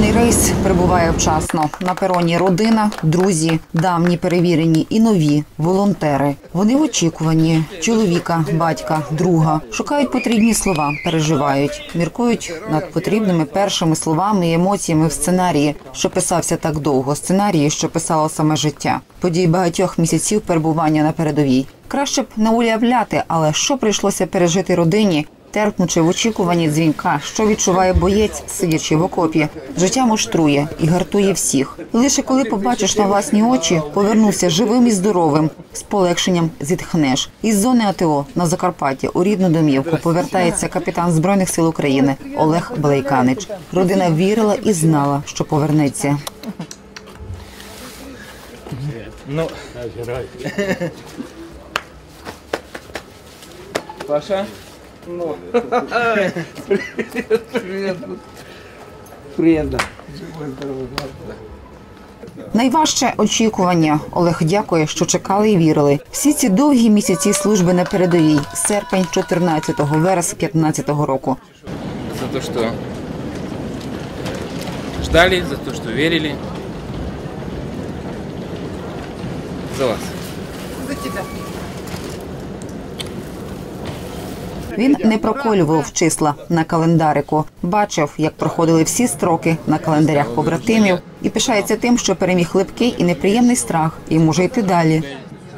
Рейс прибуває вчасно. На пероні родина, друзі, давні перевірені і нові волонтери. Вони в очікуванні чоловіка, батька, друга. Шукають потрібні слова, переживають, міркують над потрібними першими словами і емоціями в сценарії, що писався так довго. Сценарії, що писало саме життя. Подій багатьох місяців перебування на передовій. Краще б не уявляти, але що прийшлося пережити родині, терпнучи в очікуванні дзвінка, що відчуває боєць, сидячи в окопі. Життя муштрує і гартує всіх. Лише коли побачиш на власні очі, повернувся живим і здоровим, з полегшенням зітхнеш. Із зони АТО на Закарпатті у рідну домівку повертається капітан збройних сил України Олег Блейканич. Родина вірила і знала, що повернеться. Ну. Паша? Ну. Привет. Привет, главное. Найважче очікування. Олег дякує, що чекали і вірили. Всі ці довгі місяці служби на передовій. Серпень 14-го, вересень 15-го року. За то, что ждали, за то, что верили. За вас. Він не проколював числа на календарику, бачив, як проходили всі строки на календарях побратимів, і пишається тим, що переміг липкий і неприємний страх, і може йти далі.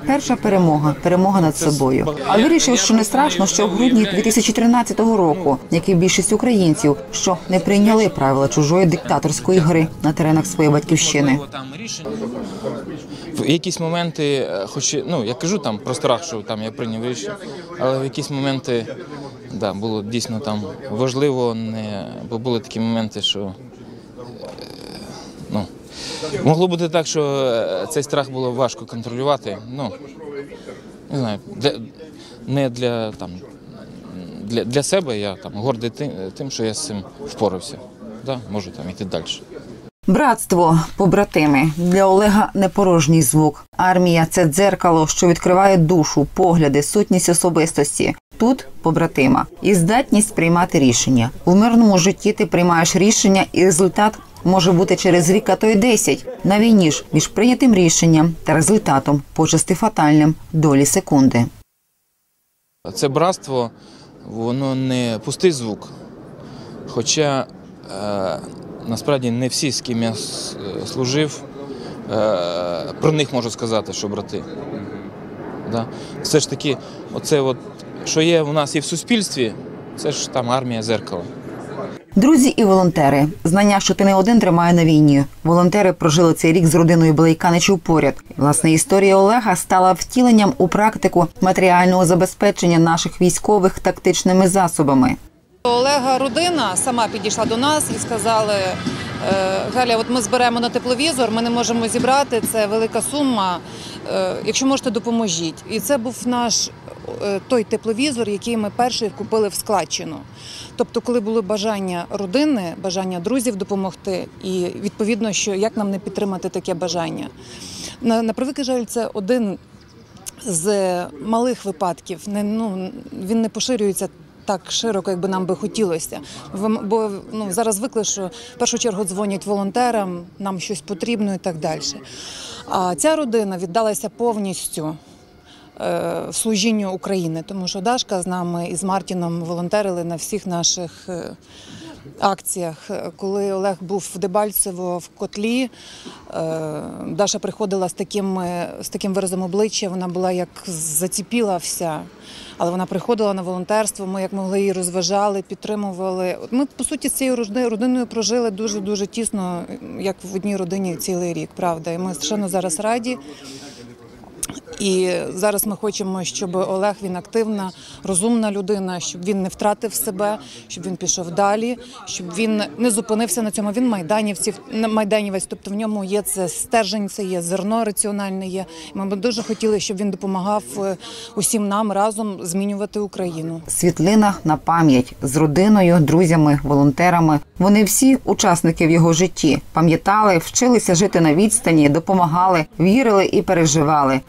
Перша перемога перемога над собою. А вирішив, що не страшно, що в грудні 2013 року, як і більшість українців, що не прийняли правила чужої диктаторської гри на теренах своєї батьківщини. В якісь моменти, е, хоч ну я кажу там про страх, що там я прийняв рішення, але в якісь моменти да, було дійсно там важливо, не бо були такі моменти, що могло бути так, що е, цей страх було важко контролювати. Ну не знаю, для, не для там для, для себе я там гордий тим, що я з цим впорався. Да, можу там іти далі. Братство, побратими для Олега не порожній звук. Армія це дзеркало, що відкриває душу, погляди, сутність особистості. Тут побратима і здатність приймати рішення. У мирному житті ти приймаєш рішення, і результат може бути через рік, а то й десять. На війні ж між прийнятим рішенням та результатом почасти фатальним долі секунди. Це братство, воно не пустий звук. Хоча е, насправді не всі, з ким я е, служив, е, про них можу сказати, що брати. Все ж таки, оце от, що є у нас і в суспільстві, це ж там армія зеркало. Друзі і волонтери, знання, що ти не один тримає на війні. Волонтери прожили цей рік з родиною Блейканичів поряд. Власне, історія Олега стала втіленням у практику матеріального забезпечення наших військових тактичними засобами. Олега родина сама підійшла до нас і сказали: «Е, Галя, от ми зберемо на тепловізор, ми не можемо зібрати. Це велика сума. Е, Якщо можете, допоможіть. І це був наш той тепловізор, який ми перший купили в складчину. Тобто, коли були бажання родини, бажання друзів допомогти, і відповідно, що як нам не підтримати таке бажання. На, на превеликий жаль, це один з малих випадків. Не, ну, він не поширюється так широко, як би нам би хотілося. Бо ну, зараз звикли, що в першу чергу дзвонять волонтерам, нам щось потрібно і так далі. А ця родина віддалася повністю е, служінню України, тому що Дашка з нами і з Мартіном волонтерили на всіх наших. е, Акціях, Е, коли Олег був в Дебальцево в котлі, е, Даша приходила з таким, е, з таким виразом обличчя. Вона була як заціпіла вся, але вона приходила на волонтерство. Ми як могли її розважали, підтримували. Ми по суті з цією родиною прожили дуже дуже тісно, як в одній родині цілий рік. Правда, і ми страшенно зараз раді. І зараз ми хочемо, щоб Олег він активна, розумна людина, щоб він не втратив себе, щоб він пішов далі, щоб він не зупинився на цьому. Він майданівців, майданівець, тобто в ньому є це стержень, це є зерно раціональне. Є ми б дуже хотіли, щоб він допомагав е, усім нам разом змінювати Україну. Світлина на пам'ять з родиною, друзями, волонтерами. Вони всі учасники в його житті. Пам'ятали, вчилися жити на відстані, допомагали, вірили і переживали.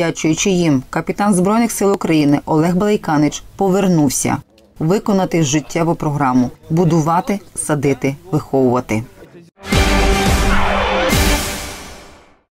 Завдячуючи їм, капітан збройних сил України Олег Балайканич повернувся виконати життєву програму будувати, садити, виховувати.